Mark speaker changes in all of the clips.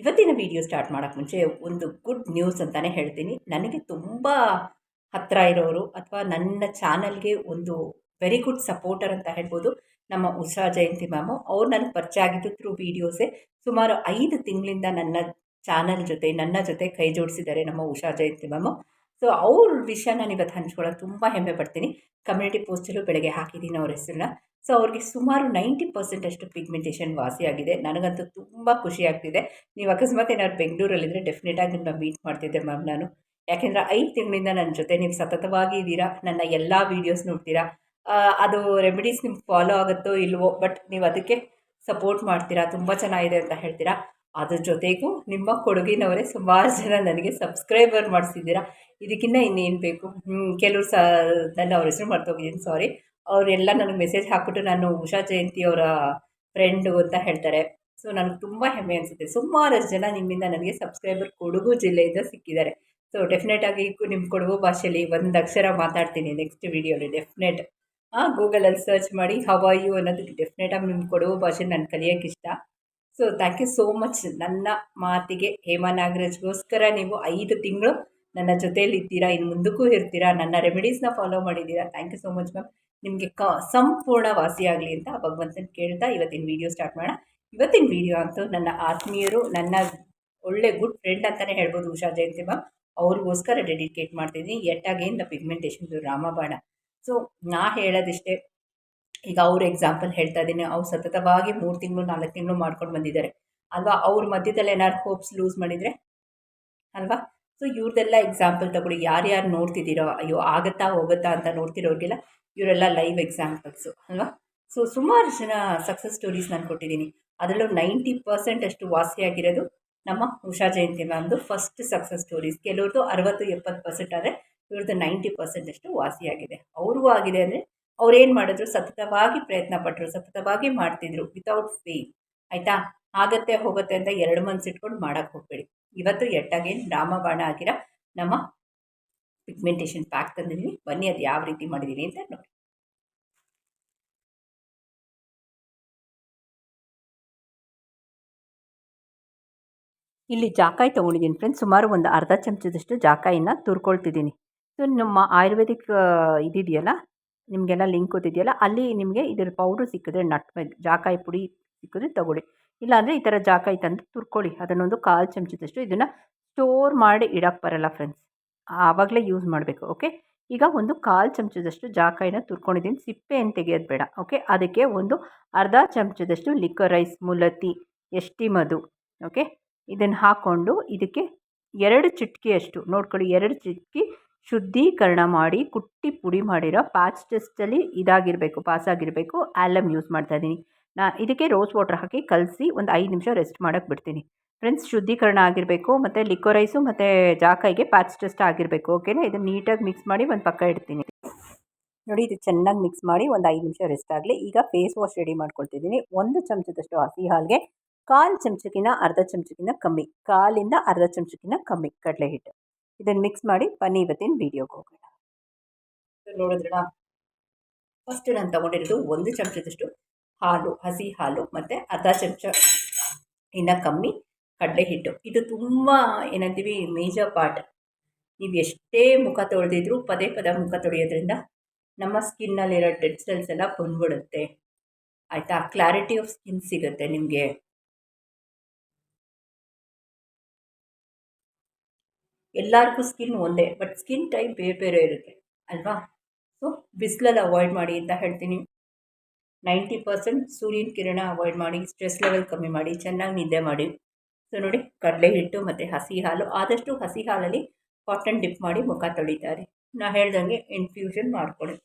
Speaker 1: ಇವತ್ತಿನ video start ಮಾಡೋಕ್ಕೆ ಮುಂಚೆ ಒಂದು ಗುಡ್ ನ್ಯೂಸ್ ಅಂತಲೇ ಹೇಳ್ತೀನಿ. ನನಗೆ ತುಂಬ ಹತ್ತಿರ ಇರೋರು ಅಥವಾ ನನ್ನ ಚಾನಲ್ಗೆ ಒಂದು ವೆರಿ ಗುಡ್ ಸಪೋರ್ಟರ್ ಅಂತ ಹೇಳ್ಬೋದು ನಮ್ಮ ಉಷಾ ಜಯಂತಿ ಮ್ಯಾಮು. ಅವ್ರು ನನಗೆ ಪರಿಚಯ ಆಗಿದ್ದು ಥ್ರೂ ವೀಡಿಯೋಸೇ ಸುಮಾರು ಐದು ತಿಂಗಳಿಂದ ನನ್ನ ಚಾನಲ್ ಜೊತೆ, ನನ್ನ ಜೊತೆ ಕೈ ಜೋಡಿಸಿದ್ದಾರೆ ನಮ್ಮ ಉಷಾ ಜಯಂತಿ ಮ್ಯಾಮು. ಸೊ ಅವ್ರ ವಿಷಯ ನಾನು ಇವತ್ತು ಹಂಚ್ಕೊಳ್ಳೋಕೆ ತುಂಬ ಹೆಮ್ಮೆ ಪಡ್ತೀನಿ. ಕಮ್ಯುನಿಟಿ ಪೋಸ್ಟಲ್ಲೂ ಬೆಳಗ್ಗೆ ಹಾಕಿದ್ದೀನಿ ಅವ್ರ ಹೆಸರನ್ನ. ಸೊ ಅವ್ರಿಗೆ ಸುಮಾರು ನೈಂಟಿ ಪರ್ಸೆಂಟ್ ಅಷ್ಟು ಪಿಗ್ಮೆಂಟೇಷನ್ ವಾಸಿಯಾಗಿದೆ ನನಗಂತೂ ತುಂಬ ಖುಷಿ ಆಗ್ತಿದೆ. ನೀವು ಅಕಸ್ಮಾತ್ ಏನಾದ್ರು ಬೆಂಗಳೂರಲ್ಲಿದ್ದರೆ ಡೆಫಿನೆಟಾಗಿ ನಿಮ್ಮನ್ನ ಮೀಟ್ ಮಾಡ್ತಿದ್ದೆ ಮ್ಯಾಮ್ ನಾನು. ಯಾಕೆಂದರೆ ಐದು ತಿಂಗಳಿಂದ ನನ್ನ ಜೊತೆ ನೀವು ಸತತವಾಗಿ ಇದ್ದೀರಾ? ನನ್ನ ಎಲ್ಲ ವೀಡಿಯೋಸ್ ನೋಡ್ತೀರಾ? ಅದು ರೆಮಿಡೀಸ್ ನಿಮ್ಗೆ ಫಾಲೋ ಆಗುತ್ತೋ ಇಲ್ವೋ? ಬಟ್ ನೀವು ಅದಕ್ಕೆ ಸಪೋರ್ಟ್ ಮಾಡ್ತೀರಾ? ತುಂಬ ಚೆನ್ನಾಗಿದೆ ಅಂತ ಹೇಳ್ತೀರಾ? ಅದ್ರ ಜೊತೆಗೂ ನಿಮ್ಮ ಕೊಡುಗಿನವರೇ ಸುಮಾರು ಜನ ನನಗೆ ಸಬ್ಸ್ಕ್ರೈಬರ್ ಮಾಡಿಸಿದ್ದೀರಾ? ಇದಕ್ಕಿಂತ ಇನ್ನೇನು ಬೇಕು? ಕೆಲವರು ಸಹ ನನ್ನ ಅವ್ರ ಹೆಸರು ಮರ್ತೋಗಿದ್ದೀನಿ ಸಾರಿ ಅವರೆಲ್ಲ ನನಗೆ ಮೆಸೇಜ್ ಹಾಕ್ಬಿಟ್ಟು ನಾನು ಉಷಾ ಜಯಂತಿ ಅವರ ಫ್ರೆಂಡು ಅಂತ ಹೇಳ್ತಾರೆ. ಸೊ ನನಗೆ ತುಂಬ ಹೆಮ್ಮೆ ಅನಿಸುತ್ತೆ. ಸುಮಾರಷ್ಟು ಜನ ನಿಮ್ಮಿಂದ ನನಗೆ ಸಬ್ಸ್ಕ್ರೈಬರ್ ಕೊಡಗು ಜಿಲ್ಲೆಯಿಂದ ಸಿಕ್ಕಿದ್ದಾರೆ. ಸೊ ಡೆಫಿನೆಟಾಗಿ ನಿಮ್ಮ ಕೊಡಗು ಭಾಷೆಯಲ್ಲಿ ಒಂದು ಅಕ್ಷರ ಮಾತಾಡ್ತೀನಿ ನೆಕ್ಸ್ಟ್ ವೀಡಿಯೋಲಿ ಡೆಫಿನೆಟ್ ಗೂಗಲಲ್ಲಿ ಸರ್ಚ್ ಮಾಡಿ ಹವಾಯು ಅನ್ನೋದಕ್ಕೆ ಡೆಫಿನೆಟಾಗಿ ನಿಮ್ಮ ಕೊಡಗು ಭಾಷೆ ನಾನು ಕಲಿಯೋಕ್ಕೆ ಇಷ್ಟ. So thank you so much ನನ್ನ ಮಾತಿಗೆ ಹೇಮಾ ನಾಗರಾಜ್ಗೋಸ್ಕರ ನೀವು ಐದು ತಿಂಗಳು ನನ್ನ ಜೊತೆಯಲ್ಲಿ ಇದ್ದೀರಾ, ಇನ್ನು ಮುಂದಕ್ಕೂ ಇರ್ತೀರಾ, ನನ್ನ ರೆಮಿಡೀಸ್ನ ಫಾಲೋ ಮಾಡಿದ್ದೀರಾ thank you so much ma'am ನಿಮಗೆ ಕ, ಸಂಪೂರ್ಣ ವಾಸಿಯಾಗಲಿ ಅಂತ ಭಗವಂತನ ಕೇಳ್ತಾ ಇವತ್ತಿನ ವಿಡಿಯೋ ಸ್ಟಾರ್ಟ್ ಮಾಡೋಣ. ಇವತ್ತಿನ ವಿಡಿಯೋ ಅಂತೂ ನನ್ನ ಆತ್ಮೀಯರು, ನನ್ನ ಒಳ್ಳೆ ಗುಡ್ ಫ್ರೆಂಡ್ ಅಂತಲೇ ಹೇಳ್ಬೋದು ಉಷಾ ಜಯಂತಿ ಮ್ಯಾಮ್ ಅವ್ರಿಗೋಸ್ಕರ ಡೆಡಿಕೇಟ್ ಮಾಡ್ತಿದ್ದೀನಿ. ಎಟ್ ಅಗೇನ್ ದ ಪಿಗ್ಮೆಂಟೇಷನ್ದು ರಾಮಬಾಣ. ಸೊ ನಾ ಹೇಳೋದಿಷ್ಟೇ ಈಗ ಅವ್ರ ಎಕ್ಸಾಂಪಲ್ ಹೇಳ್ತಾ ಇದ್ದೀನಿ. ಅವ್ರು ಸತತವಾಗಿ ಮೂರು ತಿಂಗಳು, ನಾಲ್ಕು ತಿಂಗಳು ಮಾಡ್ಕೊಂಡು ಬಂದಿದ್ದಾರೆ. ಅಲ್ವಾ? ಅವ್ರ ಮಧ್ಯದಲ್ಲಿ ಏನಾದ್ರು ಹೋಪ್ಸ್ ಲೂಸ್ ಮಾಡಿದರೆ? ಅಲ್ವಾ? ಸೊ ಇವ್ರದ್ದೆಲ್ಲ ಎಕ್ಸಾಂಪಲ್ ತಗೊಳ್ಳಿ. ಯಾರ್ಯಾರು ನೋಡ್ತಿದ್ದೀರೋ, ಅಯ್ಯೋ, ಆಗುತ್ತಾ, ಹೋಗುತ್ತಾ ಅಂತ ನೋಡ್ತಿರೋರಿಗೆಲ್ಲ ಇವರೆಲ್ಲ ಲೈವ್ ಎಕ್ಸಾಂಪಲ್ಸು ಅಲ್ವಾ? ಸೊ ಸುಮಾರು ಜನ ಸಕ್ಸಸ್ ಸ್ಟೋರೀಸ್ ನಾನು ಕೊಟ್ಟಿದ್ದೀನಿ. ಅದರಲ್ಲೂ ನೈಂಟಿ ಪರ್ಸೆಂಟ್ ಅಷ್ಟು ವಾಸಿಯಾಗಿರೋದು ನಮ್ಮ ಉಷಾ ಜಯಂತಿ ಮ್ಯಾಮ್ದು ಫಸ್ಟ್ ಸಕ್ಸಸ್ ಸ್ಟೋರೀಸ್ ಕೆಲವ್ರದ್ದು ಅರವತ್ತು, ಎಪ್ಪತ್ತು ಪರ್ಸೆಂಟ್ ಆದರೆ ಇವ್ರದ್ದು ನೈಂಟಿ ಪರ್ಸೆಂಟ್ ಅಷ್ಟು ವಾಸಿಯಾಗಿದೆ. ಅವ್ರಿಗೂ ಆಗಿದೆ ಅಂದರೆ ಅವ್ರು ಏನು ಮಾಡಿದ್ರು? ಸತತವಾಗಿ ಪ್ರಯತ್ನ ಪಟ್ಟರು ಸತತವಾಗಿ ಮಾಡ್ತಿದ್ರು ವಿತೌಟ್ ಫೇಲ್ ಆಯಿತಾ? ಆಗತ್ತೆ, ಹೋಗುತ್ತೆ ಅಂತ ಎರಡು ಇಟ್ಕೊಂಡು ಮಾಡೋಕ್ಕೆ ಹೋಗ್ಬೇಡಿ. ಇವತ್ತು ಎಟ್ಟಾಗೇನು ರಾಮಬಾಣ ಆಗಿರೋ ನಮ್ಮ ಪಿಗ್ಮೆಂಟೇಷನ್ ಪ್ಯಾಕ್ ತಂದಿದ್ದೀನಿ ಬನ್ನಿ, ಅದು ಯಾವ ರೀತಿ ಮಾಡಿದ್ದೀನಿ ಅಂತ ನೋಡಿ. ಇಲ್ಲಿ ಜಾಕಾಯಿ ತೊಗೊಂಡಿದ್ದೀನಿ ಫ್ರೆಂಡ್ಸ್ ಸುಮಾರು ಒಂದು ಅರ್ಧ ಚಮಚದಷ್ಟು ಜಾಕಾಯಿನ ತುರ್ಕೊಳ್ತಿದ್ದೀನಿ. ಸೊ ನಮ್ಮ ಆಯುರ್ವೇದಿಕ್ ಇದಿದೆಯಲ್ಲ? ನಿಮಗೆಲ್ಲ ಲಿಂಕ್ ಗೊತ್ತಿದೆಯಲ್ಲ ಅಲ್ಲಿ ನಿಮಗೆ ಇದರ ಪೌಡ್ರ್ ಸಿಕ್ಕಿದ್ರೆ ನಟ್ ಜಾಕಾಯಿ ಪುಡಿ ಸಿಕ್ಕಿದ್ರೆ ತಗೊಳ್ಳಿ. ಇಲ್ಲಾಂದರೆ ಈ ಥರ ಜಾಕಾಯಿ ತಂದು ತುರ್ಕೊಳ್ಳಿ, ಅದನ್ನೊಂದು ಕಾಲು ಚಮಚದಷ್ಟು ಇದನ್ನು ಸ್ಟೋರ್ ಮಾಡಿ ಇಡಕ್ಕೆ ಬರಲ್ಲ ಫ್ರೆಂಡ್ಸ್ ಆವಾಗಲೇ ಯೂಸ್ ಮಾಡಬೇಕು ಓಕೆ ಈಗ ಒಂದು ಕಾಲು ಚಮಚದಷ್ಟು ಜಾಕಾಯಿನ ತುರ್ಕೊಂಡಿದ್ದೀನಿ ಸಿಪ್ಪೆ ಏನು ತೆಗೆಯೋದು ಬೇಡ ಓಕೆ ಅದಕ್ಕೆ ಒಂದು ಅರ್ಧ ಚಮಚದಷ್ಟು ಲಿಕ್ವರ್ ರೈಸ್ ಮುಲತಿ ಎಷ್ಟಿ ಮಧು ಓಕೆ ಇದನ್ನು ಹಾಕ್ಕೊಂಡು ಇದಕ್ಕೆ ಎರಡು ಚಿಟಕಿಯಷ್ಟು, ನೋಡ್ಕೊಳ್ಳಿ, ಎರಡು ಚಿಟಕಿ ಶುದ್ಧೀಕರಣ ಮಾಡಿ ಕುಟ್ಟಿ ಪುಡಿ ಮಾಡಿರೋ ಪ್ಯಾಚ್ ಟೆಸ್ಟಲ್ಲಿ ಇದಾಗಿರಬೇಕು, ಪಾಸಾಗಿರಬೇಕು ಆ್ಯಲಮ್ ಯೂಸ್ ಮಾಡ್ತಾಯಿದ್ದೀನಿ ನಾ ಇದಕ್ಕೆ ರೋಸ್ ವಾಟರ್ ಹಾಕಿ ಕಲಸಿ ಒಂದು ಐದು ನಿಮಿಷ ರೆಸ್ಟ್ ಮಾಡೋಕ್ಕೆ ಬಿಡ್ತೀನಿ. ಫ್ರೆಂಡ್ಸ್, ಶುದ್ಧೀಕರಣ ಆಗಿರಬೇಕು, ಮತ್ತು ಲಿಕ್ವರೈಸು ಮತ್ತು ಜಾಕಾಯಿಗೆ ಪ್ಯಾಚ್ ಟೆಸ್ಟ್ ಆಗಿರಬೇಕು, ಓಕೆನಾ? ಇದನ್ನು ನೀಟಾಗಿ ಮಿಕ್ಸ್ ಮಾಡಿ ಒಂದು ಪಕ್ಕ ಇಡ್ತೀನಿ. ನೋಡಿ, ಇದು ಚೆನ್ನಾಗಿ ಮಿಕ್ಸ್ ಮಾಡಿ ಒಂದು ಐದು ನಿಮಿಷ ರೆಸ್ಟ್ ಆಗಲಿ. ಈಗ ಫೇಸ್ ವಾಶ್ ರೆಡಿ ಮಾಡ್ಕೊಳ್ತಿದ್ದೀನಿ. ಒಂದು ಚಮಚದಷ್ಟು ಹಸಿ ಹಾಲ್ಗೆ, ಕಾಲು ಚಮಚಕ್ಕಿಂತ ಅರ್ಧ ಚಮಚಕ್ಕಿಂತ ಕಮ್ಮಿ, ಕಾಲಿಂದ ಅರ್ಧ ಚಮಚಕ್ಕಿಂತ ಕಮ್ಮಿ ಕಡಲೆ ಹಿಟ್ಟು ಇದನ್ನು ಮಿಕ್ಸ್ ಮಾಡಿ ಬನ್ನಿ ಇವತ್ತಿನ ವೀಡಿಯೋಗೆ ಹೋಗೋಣ. ನೋಡಿದ್ರಣ ಫಸ್ಟ್ ನಾನು ತೊಗೊಂಡಿರೋದು ಒಂದು ಚಮಚದಷ್ಟು ಹಾಲು, ಹಸಿ ಹಾಲು ಮತ್ತು ಅರ್ಧ ಚಮಚ ಇನ್ನು ಕಮ್ಮಿ ಕಡಲೆ ಹಿಟ್ಟು ಇದು ತುಂಬ ಏನಂತೀವಿ ಮೇಜರ್ ಪಾರ್ಟ್ ನೀವು ಎಷ್ಟೇ ಮುಖ ತೊಳೆದಿದ್ರು, ಪದೇ ಪದೇ ಮುಖ ತೊಳೆಯೋದ್ರಿಂದ ನಮ್ಮ ಸ್ಕಿನ್ನಲ್ಲಿರೋ ಡೆಡ್ ಸೆಲ್ಸ್ ಎಲ್ಲ ಬಂದ್ಬಿಡುತ್ತೆ. ಆಯಿತಾ? ಕ್ಲಾರಿಟಿ ಆಫ್ ಸ್ಕಿನ್ ಸಿಗುತ್ತೆ ನಿಮಗೆ. ಎಲ್ಲರಿಗೂ ಸ್ಕಿನ್ ಒಂದೇ ಬಟ್ ಸ್ಕಿನ್ ಟೈಪ್ ಬೇರೆ ಬೇರೆ ಇರುತ್ತೆ, ಅಲ್ವಾ? ಸೊ ಬಿಸಿಲಲ್ಲಿ ಅವಾಯ್ಡ್ ಮಾಡಿ ಅಂತ ಹೇಳ್ತೀನಿ. ನೈಂಟಿ ಪರ್ಸೆಂಟ್ ಸೂರ್ಯನ ಕಿರಣ ಅವಾಯ್ಡ್ ಮಾಡಿ ಸ್ಟ್ರೆಸ್ ಲೆವೆಲ್ ಕಮ್ಮಿ ಮಾಡಿ, ಚೆನ್ನಾಗಿ ನಿದ್ದೆ ಮಾಡಿ. ಸೊ ನೋಡಿ, ಕಡಲೆ ಹಿಟ್ಟು ಮತ್ತು ಹಸಿ ಹಾಲು, ಆದಷ್ಟು ಹಸಿ ಹಾಲಲ್ಲಿ ಕಾಟನ್ ಡಿಪ್ ಮಾಡಿ ಮುಖ ತೊಳಿತಾರೆ. ನಾ ಹೇಳ್ದಂಗೆ ಇನ್ಫ್ಯೂಷನ್ ಮಾಡ್ಕೊಳ್ಳಿ.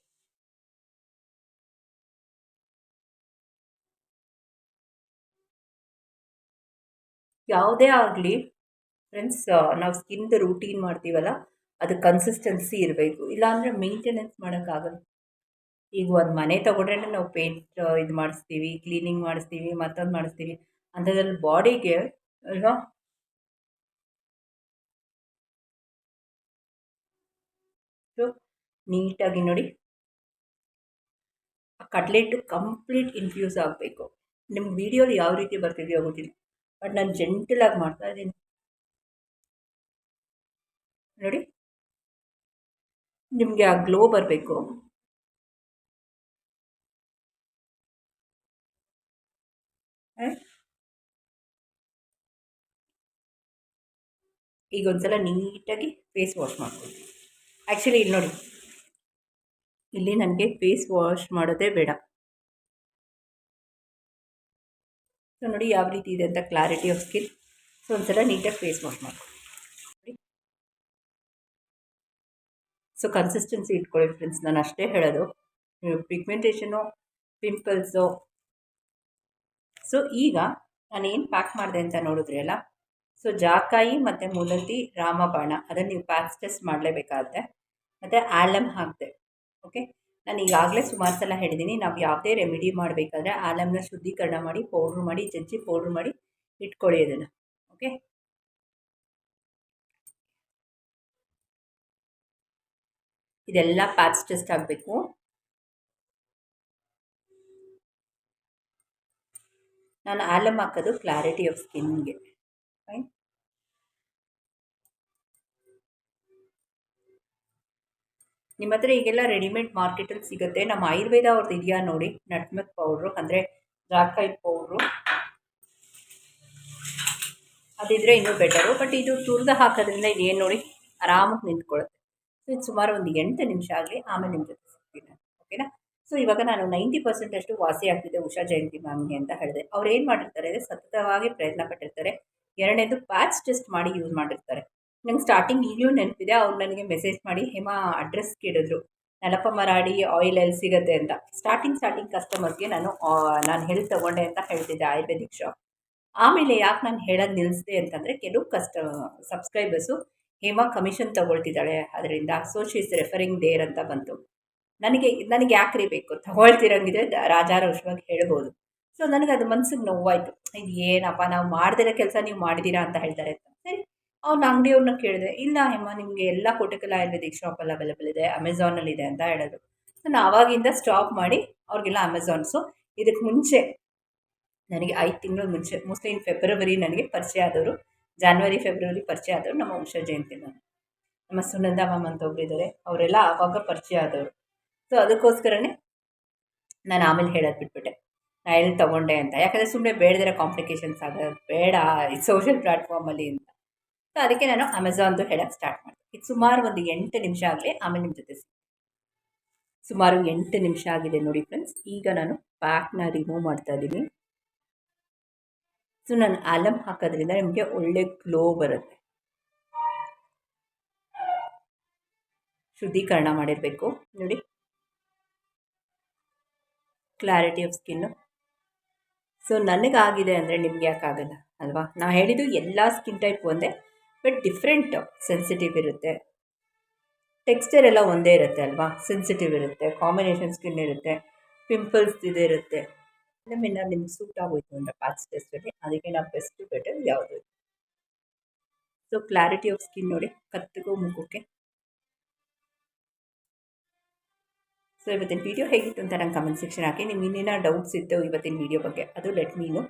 Speaker 1: ಯಾವುದೇ ಆಗಲಿ ಫ್ರೆಂಡ್ಸ್ ನಾವು ಸ್ಕಿನ್ದು ರೂಟೀನ್ ಮಾಡ್ತೀವಲ್ಲ, ಅದು ಕನ್ಸಿಸ್ಟೆನ್ಸಿ ಇರಬೇಕು. ಇಲ್ಲಾಂದರೆ ಮೇಂಟೆನೆನ್ಸ್ ಮಾಡೋಕ್ಕಾಗಲ್ಲ ಈಗ ಒಂದು ಮನೆ ತೊಗೊಂಡ್ರೆ ನಾವು ಪೇಂಟ್ ಇದು ಮಾಡಿಸ್ತೀವಿ ಕ್ಲೀನಿಂಗ್ ಮಾಡಿಸ್ತೀವಿ, ಮತ್ತೊಂದು ಮಾಡಿಸ್ತೀವಿ. ಅಂಥದ್ರಲ್ಲಿ ಬಾಡಿಗೆ ಅಲ್ವಾ? ನೀಟಾಗಿ ನೋಡಿ. ಆ ಕಟ್ಲೆಟು ಕಂಪ್ಲೀಟ್ ಇನ್ಫ್ಯೂಸ್ ಆಗಬೇಕು. ನಿಮ್ಮ ವೀಡಿಯೋಲಿ ಯಾವ ರೀತಿ ಬರ್ತಿದೆಯೋ ಗೊತ್ತಿಲ್ಲ. ಬಟ್ ನಾನು ಜೆಂಟಲಾಗಿ ಮಾಡ್ತಾ ಇದ್ದೀನಿ. ನೋಡಿ ನಿಮಗೆ ಆ ಗ್ಲೋ ಬರಬೇಕು. ಈಗ ಒಂದ್ಸಲ ನೀಟಾಗಿ ಫೇಸ್ ವಾಶ್ ಮಾಡ್ಕೊಳ್ಳಿ. ಆ್ಯಕ್ಚುಲಿ ಇಲ್ಲಿ ನೋಡಿ. ಇಲ್ಲಿ ನನಗೆ ಫೇಸ್ ವಾಶ್ ಮಾಡೋದೇ ಬೇಡ. ಸೊ ನೋಡಿ ಯಾವ ರೀತಿ ಇದೆ ಅಂತ ಕ್ಲಾರಿಟಿ ಆಫ್ ಸ್ಕಿನ್ ಸೊ ಒಂದ್ಸಲ ನೀಟಾಗಿ ಫೇಸ್ ವಾಶ್ ಮಾಡ್ಕೊಳ್ಳಿ. ಸೊ ಕನ್ಸಿಸ್ಟೆನ್ಸಿ ಇಟ್ಕೊಳ್ಳಿ ಫ್ರೆಂಡ್ಸ್ ನಾನು ಅಷ್ಟೇ ಹೇಳೋದು. ಪಿಗ್ಮೆಂಟೇಷನು ಪಿಂಪಲ್ಸು ಸೊ ಈಗ ನಾನು ಏನು ಪ್ಯಾಕ್ ಮಾಡಿದೆ ಅಂತ ನೋಡಿದ್ರಿ ಅಲ್ಲ? ಸೊ ಜಾಕಾಯಿ ಮತ್ತು ಮೂಲಂತಿ ರಾಮಬಾಣ, ಅದನ್ನು ನೀವು ಪ್ಯಾಕ್ ಟೆಸ್ಟ್ ಮಾಡಲೇಬೇಕಾಗುತ್ತೆ. ಮತ್ತು ಆಲಮ್ ಹಾಕಿದೆ ಓಕೆ ನಾನು ಈಗಾಗಲೇ ಸುಮಾರು ಸಲ ಹೇಳಿದ್ದೀನಿ ನಾವು ಯಾವುದೇ ರೆಮಿಡಿ ಮಾಡಬೇಕಾದ್ರೆ ಆಲಮ್ನ ಶುದ್ಧೀಕರಣ ಮಾಡಿ ಪೌಡ್ರ್ ಮಾಡಿ, ಜಜ್ಜಿ ಪೌಡ್ರ್ ಮಾಡಿ ಇಟ್ಕೊಳ್ಳಿ ಅದನ್ನು ಓಕೆ ಇದೆಲ್ಲ ಪ್ಯಾಚ್ ಟೆಸ್ಟ್ ಆಗಬೇಕು. ನಾನು ಆಲಮ್ ಹಾಕೋದು ಕ್ಲಾರಿಟಿ ಆಫ್ ಸ್ಕಿನ್ಗೆ ಫೈನ್ ನಿಮ್ಮ ಹತ್ರ ಈಗೆಲ್ಲ ರೆಡಿಮೇಡ್ ಮಾರ್ಕೆಟಲ್ಲಿ ಸಿಗುತ್ತೆ. ನಮ್ಮ ಆಯುರ್ವೇದ ಅವ್ರದ್ದು ಇದೆಯಾ ನೋಡಿ ನಟ್ಮೆಕ್ ಪೌಡ್ರು ಅಂದರೆ ಜಾಕಾಯಿ ಪೌಡ್ರು ಅದಿದ್ರೆ ಇನ್ನೂ ಬೆಟರು ಬಟ್ ಇದು ತುರಿದು ಹಾಕೋದ್ರಿಂದ ಇದೇನು ನೋಡಿ, ಆರಾಮಾಗಿ ನಿಂತ್ಕೊಳ್ಳುತ್ತೆ ಸೊ ಇದು ಸುಮಾರು ಒಂದು ಎಂಟು ನಿಮಿಷ ಆಗಲಿ, ಆಮೇಲೆ ನಿಮ್ಮ ಜೊತೆ ಸಿಗ್ತೀನಿ. ಓಕೆನಾ ಸೊ ಇವಾಗ ನಾನು ನೈಂಟಿ ಪರ್ಸೆಂಟ್ ಅಷ್ಟು ವಾಸಿ ಆಗ್ತಿದೆ ಉಷಾ ಜಯಂತಿ ಮ್ಯಾಮ್ಗೆ ಅಂತ ಹೇಳಿದೆ ಅವ್ರು ಏನು ಮಾಡಿರ್ತಾರೆ ಅಂದರೆ ಸತತವಾಗಿ ಪ್ರಯತ್ನ ಪಟ್ಟಿರ್ತಾರೆ. ಎರಡನೇದು ಪ್ಯಾಚ್ ಟೆಸ್ಟ್ ಮಾಡಿ ಯೂಸ್ ಮಾಡಿರ್ತಾರೆ. ನಂಗೆ ಸ್ಟಾರ್ಟಿಂಗ್ ಈಗಲೂ ನೆನಪಿದೆ. ಅವ್ರು ನನಗೆ ಮೆಸೇಜ್ ಮಾಡಿ, ಹೇಮಾ, ಅಡ್ರೆಸ್ ಕೇಳಿದ್ರು. ನೆಲಪ ಮರಾಡಿ, ಆಯಿಲ್ ಎಲ್ಲಿ ಸಿಗುತ್ತೆ ಅಂತ. ಸ್ಟಾರ್ಟಿಂಗ್ ಸ್ಟಾರ್ಟಿಂಗ್ ಕಸ್ಟಮರ್ಸ್ಗೆ ನಾನು ನಾನು ಹೇಳಿ ತೊಗೊಂಡೆ ಅಂತ ಹೇಳ್ತಿದ್ದೆ ಆಯುರ್ವೇದಿಕ್ ಶಾಪ್. ಆಮೇಲೆ ಯಾಕೆ ನಾನು ಹೇಳೋದು ನಿಲ್ಲಿಸಿದೆ ಅಂತಂದರೆ, ಕೆಲವು ಕಸ್ಟ, ಸಬ್ಸ್ಕ್ರೈಬರ್ಸು ಹೇಮಾ ಕಮಿಷನ್ ತಗೊಳ್ತಿದ್ದಾಳೆ. ಅದರಿಂದ ಸೊ ಶೀಸ್ ರೆಫರಿಂಗ್ ದೇರ್ ಅಂತ ಬಂತು. ನನಗೆ ನನಗೆ ಯಾಕ್ರಿ ಬೇಕು? ತಗೊಳ್ತಿರಂಗಿದ್ರೆ ರಾಜಾರೋಷವಾಗಿ ಹೇಳ್ಬೋದು. ಸೊ ನನಗೆ ಅದು ಮನ್ಸಿಗೆ ನೋವಾಯಿತು. ಇದು ಏನಪ್ಪ, ನಾವು ಮಾಡ್ದಿರೋ ಕೆಲಸ ನೀವು ಮಾಡಿದ್ದೀರಾ ಅಂತ ಹೇಳ್ತಾರೆ ಸರಿ, ಅವ್ನ ಅಂಗಡಿಯವ್ರನ್ನ ಕೇಳಿದೆ. ಇಲ್ಲ ಹೇಮ, ನಿಮಗೆ ಎಲ್ಲ ಕೋಟಕಲ್ ಆಯುರ್ವೇದಿಕ್ ಶಾಪಲ್ಲಿ ಅವೈಲೇಬಲ್ ಇದೆ ಅಮೆಝಾನಲ್ಲಿದೆ ಅಂತ ಹೇಳೋದು. ನಾನು ಆವಾಗಿಂದ ಸ್ಟಾಪ್ ಮಾಡಿ ಅವ್ರಿಗೆಲ್ಲ ಅಮೆಝಾನ್ಸು ಇದಕ್ಕೆ ಮುಂಚೆ, ನನಗೆ ಐದು ತಿಂಗಳು ಮುಂಚೆ ಮೋಸ್ಟ್ಲಿ ಇನ್ ಫೆಬ್ರವರಿ ನನಗೆ ಪರಿಚಯ ಆದವರು. ಜಾನ್ವರಿ ಫೆಬ್ರವರಿ ಪರಿಚಯ ಆದರು ನಮ್ಮ ಉಷಾ ಜಯಂತಿ ನಾನು. ನಮ್ಮ ಸುನಂದ ಮ್ಯಾಮ್ ಅಂತ ಒಬ್ಬರಿದ್ದಾರೆ ಅವರೆಲ್ಲ ಆವಾಗ ಪರಿಚಯ ಆದವರು. ಸೊ ಅದಕ್ಕೋಸ್ಕರನೇ ನಾನು ಆಮೇಲೆ ಹೇಳೋದು ಬಿಟ್ಬಿಟ್ಟೆ. ನಾ ಎಲ್ಲಿ ತೊಗೊಂಡೆ ಅಂತ. ಯಾಕಂದರೆ ಸುಮ್ಮನೆ ಬೇಡದಿರೋ ಕಾಂಪ್ಲಿಕೇಶನ್ಸ್ ಆಗೋದು ಬೇಡ ಈ ಸೋಷಿಯಲ್ ಪ್ಲಾಟ್ಫಾರ್ಮಲ್ಲಿ ಅಂತ. ಸೊ ಅದಕ್ಕೆ ನಾನು ಅಮೆಝಾನ್ದು ಹೇಳೋಕ್ಕೆ ಸ್ಟಾರ್ಟ್ ಮಾಡಿದೆ. ಇದು ಸುಮಾರು ಒಂದು ಎಂಟು ನಿಮಿಷ ಆಗಲಿ ಆಮೇಲೆ ನಿಮ್ಮ ಜೊತೆ ಸುಮಾರು ಎಂಟು ನಿಮಿಷ ಆಗಿದೆ ನೋಡಿ ಫ್ರೆಂಡ್ಸ್ ಈಗ ನಾನು ಪ್ಯಾಕ್ನ ರಿಮೂವ್ ಮಾಡ್ತಾ ಇದ್ದೀನಿ. ಸೊ ನಾನು ಆಲಮ್ ಹಾಕೋದ್ರಿಂದ ನಿಮಗೆ ಒಳ್ಳೆ ಗ್ಲೋ ಬರುತ್ತೆ. ಶುದ್ಧೀಕರಣ ಮಾಡಿರಬೇಕು. ನೋಡಿ. ಕ್ಲಾರಿಟಿ ಆಫ್ ಸ್ಕಿನ್ನು ಸೊ ನನಗಾಗಿದೆ ಅಂದರೆ ನಿಮ್ಗೆ ಯಾಕಾಗಲ್ಲ ಅಲ್ವಾ? ನಾ ಹೇಳಿದ್ದು ಎಲ್ಲ ಸ್ಕಿನ್ ಟೈಪ್ ಒಂದೇ ಬಟ್ ಡಿಫ್ರೆಂಟ್ ಸೆನ್ಸಿಟಿವ್ ಇರುತ್ತೆ. ಟೆಕ್ಸ್ಚರ್ ಎಲ್ಲ ಒಂದೇ ಇರುತ್ತೆ, ಅಲ್ವಾ? ಸೆನ್ಸಿಟಿವ್ ಇರುತ್ತೆ ಕಾಂಬಿನೇಷನ್ ಸ್ಕಿನ್ ಇರುತ್ತೆ ಪಿಂಪಲ್ಸ್ ಇದೆ ಮಿನ್ನ ನಿಮ್ಗೆ ಸೂಟ್ ಆಗೋಯ್ತು ಅಂದರೆ ಪ್ಯಾಚ್ ಟೆಸ್ಟಲ್ಲಿ ಅದಕ್ಕೆ ನಾವು ಬೆಸ್ಟ್ ಬೆಟರ್ ಯಾವುದು ಸೊ ಕ್ಲಾರಿಟಿ ಆಫ್ ಸ್ಕಿನ್ ನೋಡಿ, ಕತ್ತಿಗೂ ಮುಖಕ್ಕೆ. ಸೊ ಇವತ್ತಿನ ವೀಡಿಯೋ ಹೇಗಿತ್ತು ಅಂತ ನಂಗೆ ಕಮೆಂಟ್ ಸೆಕ್ಷನ್ ಹಾಕಿ. ನಿಮ್ಗೆ ಇನ್ನೇನೋ ಡೌಟ್ಸ್ ಇತ್ತು ಇವತ್ತಿನ ವೀಡಿಯೋ ಬಗ್ಗೆ, ಅದು let me know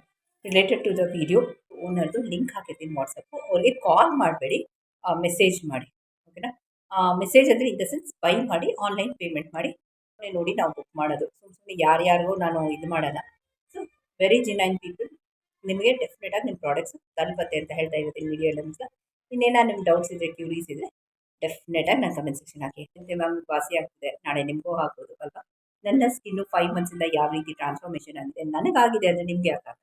Speaker 1: related to the video ಓನರ್ದು link ಹಾಕಿರ್ತೀನಿ ವಾಟ್ಸಪ್ಪು ಅವ್ರಿಗೆ ಕಾಲ್ ಮಾಡಬೇಡಿ ಮೆಸೇಜ್ ಮಾಡಿ. ಓಕೆನಾ ಮೆಸೇಜ್ ಅಂದರೆ ಇನ್ ದ ಸೆನ್ಸ್ ಬೈ ಮಾಡಿ ಆನ್ಲೈನ್ ಪೇಮೆಂಟ್ ಮಾಡಿ. ನೋಡಿ, ನಾವು ಬುಕ್ ಮಾಡೋದು. ಸುಮ್ಮನೆ ಯಾರ್ಯಾರಿಗೂ ನಾನು ಇದು ಮಾಡೋಲ್ಲ. ವೆರಿ ಜಿನೈನ್ ಪೀಪಲ್ ನಿಮಗೆ ಡೆಫಿನೆಟಾಗಿ ನಿಮ್ಮ ಪ್ರಾಡಕ್ಟ್ಸ್ ತಲುಪತ್ತೆ ಅಂತ ಹೇಳ್ತಾ ಇರ್ತೀನಿ ವಿಡಿಯೋ ಎಲ್ಲ ನಿಮ್ಗೆ ಇನ್ನೇನೋ ನಿಮ್ಮ ಡೌಟ್ಸ್ ಇದ್ದರೆ ಕ್ಯೂರೀಸ್ ಇದ್ದರೆ ಡೆಫಿನೆಟಾಗಿ ನಾನು ಕಮೆಂಟ್ ಸೆಕ್ಷನ್ ಹಾಕಿ ನಿಮಗೆ ಮ್ಯಾಮ್ ವಾಸಿ ಆಗ್ತದೆ. ನಾಳೆ ನಿಮಗೂ ಹಾಕ್ಬೋದು ಅಲ್ವಾ? ನನ್ನ ಸ್ಕಿನ್ನು ಫೈವ್ ಮಂತ್ಸಿಂದ ಯಾವ ರೀತಿ ಟ್ರಾನ್ಸ್ಫಾರ್ಮೇಷನ್ ಆಗಿದೆ? ನನಗಾಗಿದೆ ಅಂದರೆ ನಿಮಗೆ ಯಾಕೆ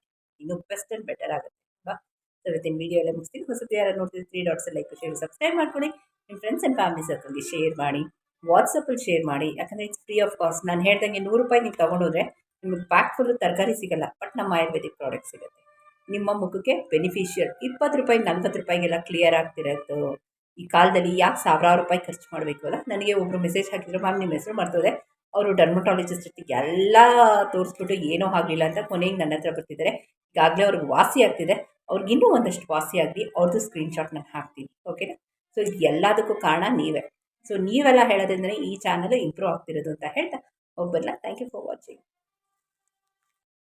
Speaker 1: ಇನ್ನು ಬೆಸ್ಟ್ ಆ್ಯಂಡ್ ಬೆಟರ್ ಆಗುತ್ತೆ ಅಲ್ವಾ? ಸೊ ಇವತ್ತಿನ ವಿಡಿಯೋ ಎಲ್ಲ ಮುಗಿಸ್ತೀನಿ. ಹೊಸದು ಯಾರು ನೋಡ್ತೀವಿ three dots like share subscribe ಮಾಡ್ಕೊಳ್ಳಿ ನಿಮ್ಮ ಫ್ರೆಂಡ್ಸ್ ಆ್ಯಂಡ್ ಫ್ಯಾಮಿಲಿ ಸರ್ಕಲ್ಗೆ ಶೇರ್ ಮಾಡಿ. ವಾಟ್ಸಪ್ಪಲ್ಲಿ ಶೇರ್ ಮಾಡಿ. ಯಾಕಂದರೆ ಇಟ್ಸ್ ಫ್ರೀ ಆಫ್ ಕಾಸ್ಟ್ ನಾನು ಹೇಳ್ದಂಗೆ ನೂರು ರೂಪಾಯಿ ನೀವು ತೊಗೊಂಡೋದ್ರೆ ನಿಮಗೆ ಪ್ಯಾಕ್ ಫುಲ್ಲು ತರಕಾರಿ ಸಿಗಲ್ಲ ಬಟ್ ನಮ್ಮ ಆಯುರ್ವೇದಿಕ್ ಪ್ರಾಡಕ್ಟ್ ಸಿಗುತ್ತೆ. ನಿಮ್ಮ ಮುಖಕ್ಕೆ ಬೆನಿಫಿಷಿಯಲ್ ಇಪ್ಪತ್ತು ರೂಪಾಯಿ ನಲ್ವತ್ತು ರೂಪಾಯಿಗೆಲ್ಲ ಕ್ಲಿಯರ್ ಆಗ್ತಿರೋದು. ಈ ಕಾಲದಲ್ಲಿ ಯಾಕೆ ಸಾವಿರಾರು ರೂಪಾಯಿ ಖರ್ಚು ಮಾಡಬೇಕು ಅಲ್ಲ? ನನಗೆ ಒಬ್ಬರು ಮೆಸೇಜ್ ಹಾಕಿದ್ರು, ಮ್ಯಾಮ್ ನಿಮ್ಮ ಹೆಸರು ಮಾಡ್ತದೆ ಅವರು ಡರ್ಮಟಾಲಜಿಸ್ಟ್ ಎಲ್ಲ ತೋರಿಸ್ಬಿಟ್ಟು ಏನೂ ಆಗಲಿಲ್ಲ ಅಂತ ಕೊನೆಗೆ ನನ್ನ ಹತ್ರ ಬರ್ತಿದ್ದಾರೆ. ಈಗಾಗಲೇ ಅವ್ರಿಗೆ ವಾಸಿ ಆಗ್ತಿದೆ. ಅವ್ರಿಗೆ ಇನ್ನೂ ಒಂದಷ್ಟು ವಾಸಿ ಆಗಲಿ ಅವ್ರದ್ದು ಸ್ಕ್ರೀನ್ಶಾಟ್ ನಾನು ಹಾಕ್ತೀನಿ ಓಕೆನಾ ಸೊ ಎಲ್ಲದಕ್ಕೂ ಕಾರಣ ನೀವೇ. ಸೊ ನೀವೆಲ್ಲ ಹೇಳೋದ್ರಿಂದ ಈ ಚಾನಲ್ ಇಂಪ್ರೂವ್ ಆಗ್ತಿರೋದು ಅಂತ ಹೇಳ್ತಾ ಒಬ್ಬರಲ್ಲ ಥ್ಯಾಂಕ್ ಯು ಫಾರ್ ವಾಚಿಂಗ್